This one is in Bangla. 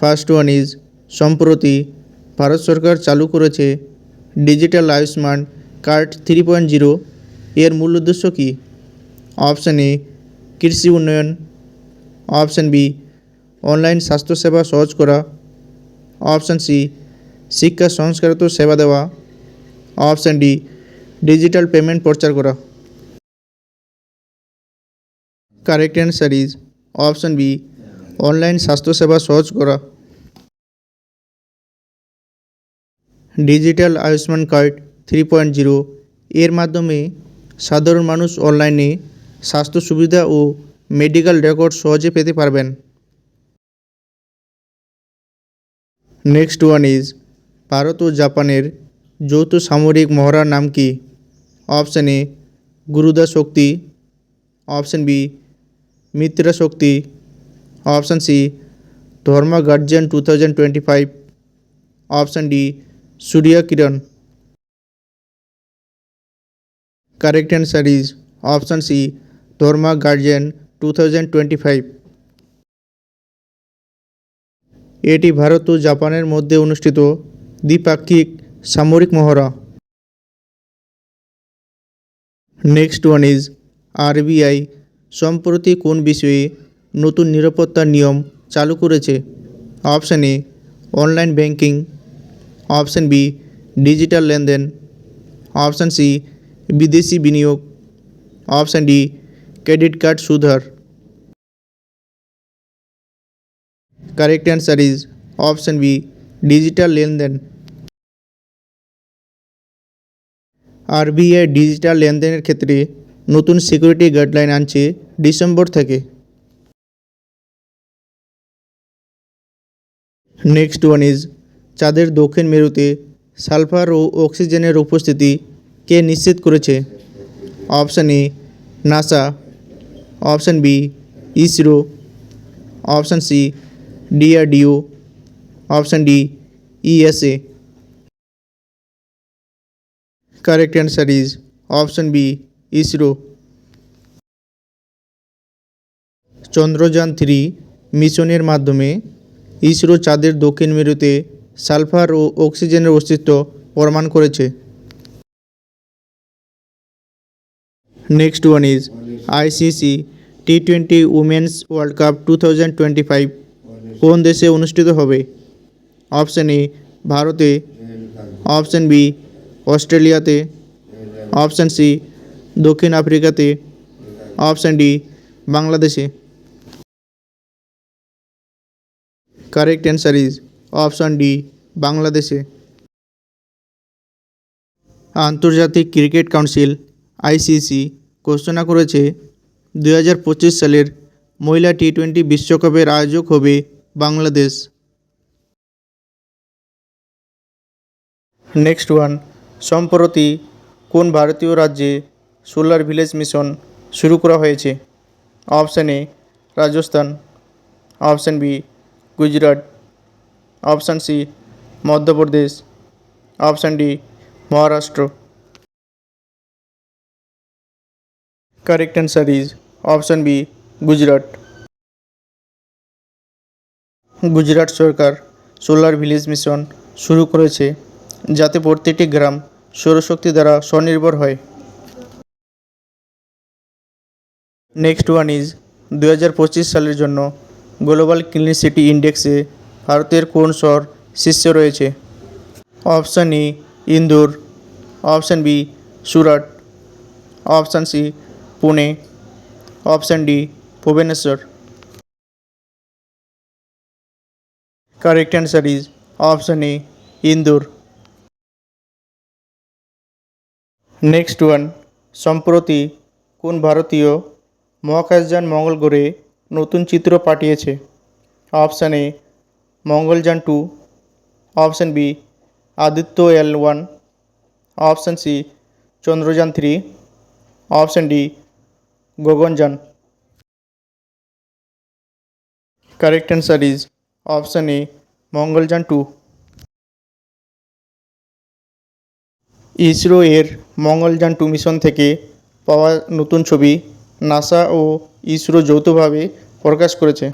ফার্স্ট ওয়ান ইজ, সম্প্রতি ভারত সরকার চালু করেছে digital Ayushman card three point zero. এর মূল উদ্দেশ্য কী? অপশান এ, কৃষি উন্নয়ন। অপশান বি, অনলাইন স্বাস্থ্যসেবা সহজ করা। অপশান সি, শিক্ষা সংস্কারত সেবা দেওয়া। অপশান ডি, ডিজিটাল পেমেন্ট প্রচার করা। Correct answer is, option B, online স্বাস্থ্যসেবা সহজ করা। Digital Ayushman card three point zero এর মাধ্যমে সাধারণ মানুষ অনলাইনে স্বাস্থ্য সুবিধা ও মেডিকেল রেকর্ড সহজে পেতে পারবেন। নেক্সট ওয়ান ইজ, ভারত ও জাপানের যৌথ সামরিক মহড়ার নাম কি? Option A, Garuda Shakti. Option B, Mitra Shakti. Option C, Dharma guardian two thousand twenty five. Option D Surya Kiran correct answer is option C Dharma guardian two thousand twenty five এটি ভারত ও জাপানের মধ্যে অনুষ্ঠিত দ্বিপাক্ষিক সামরিক মহড়া। নেক্সট ওয়ান ইজ আরবিআই সম্প্রতি কোন বিষয়ে নতুন নিরাপত্তার নিয়ম চালু করেছে? Option A online banking option B digital লেনদেন অপশান সি বিদেশি বিনিয়োগ অপশান ডি ক্রেডিট কার্ড সুধার correct answer is option B digital লেনদেন আরবিআই ডিজিটাল লেনদেনের ক্ষেত্রে নতুন সিকিউরিটি গাইডলাইন আনছে ডিসেম্বর থেকে। নেক্সট ওয়ান ইজ চাঁদের দক্ষিণ মেরুতে সালফার ও অক্সিজেনের উপস্থিতি কে নিশ্চিত করেছে? Option A, NASA. Option B, ISRO. Option C, DRDO. Option D, ESA. Correct answer is option B ISRO Chandrayaan three মিশনের মাধ্যমে ইসরো চাঁদের দক্ষিণ মেরুতে সালফার ও অক্সিজেনের অস্তিত্ব প্রমাণ করেছে। Next one is ICC T twenty women's world cup two thousand twenty five কোন দেশে অনুষ্ঠিত হবে? অপশান এ ভারতে। অপশান বি অস্ট্রেলিয়াতে। অপশান সি দক্ষিণ আফ্রিকাতে। অপশান ডি বাংলাদেশে। Correct answer is option D, বাংলাদেশে। আন্তর্জাতিক ক্রিকেট কাউন্সিল আইসিসি ঘোষণা করেছে দু হাজার পঁচিশ সালের মহিলা টি টোয়েন্টি বিশ্বকাপের আয়োজক হবে বাংলাদেশ। নেক্সট ওয়ান, সম্প্রতি কোন ভারতীয় রাজ্যে সোলার ভিলেজ মিশন শুরু করা হয়েছে? Option A, Rajasthan. Option B, Gujarat. Option C, Madhya Pradesh. Option D, Maharashtra. Correct answer is option B Gujarat Gujarat Sarkar solar village mission শুরু করেছে, যাতে প্রত্যেকটি গ্রাম সৌরশক্তি দ্বারা স্বনির্ভর হয়। নেক্সট ওয়ান ইজ দু হাজার পঁচিশ সালের জন্য গ্লোবাল ক্লিন সিটি ইন্ডেক্সে ভারতের কোন শহর শীর্ষে রয়েছে? Option A Indore. Option B, Surat. Option C, Pune. Option D, Bhubaneswar. Correct answer is option A Indore next one সম্প্রতি কোন ভারতীয় মহাকাশযান মঙ্গল গ্রহে নতুন চিত্র পাঠিয়েছে? Option A two option B Aditya L one option C Chandrayaan three option D Gaganyaan. Correct answer is option A Mangalyaan two ISRO এর মঙ্গলযান টু মিশন থেকে পাওয়া নতুন ছবি নাসা ও ইসরো যৌথভাবে প্রকাশ করেছে।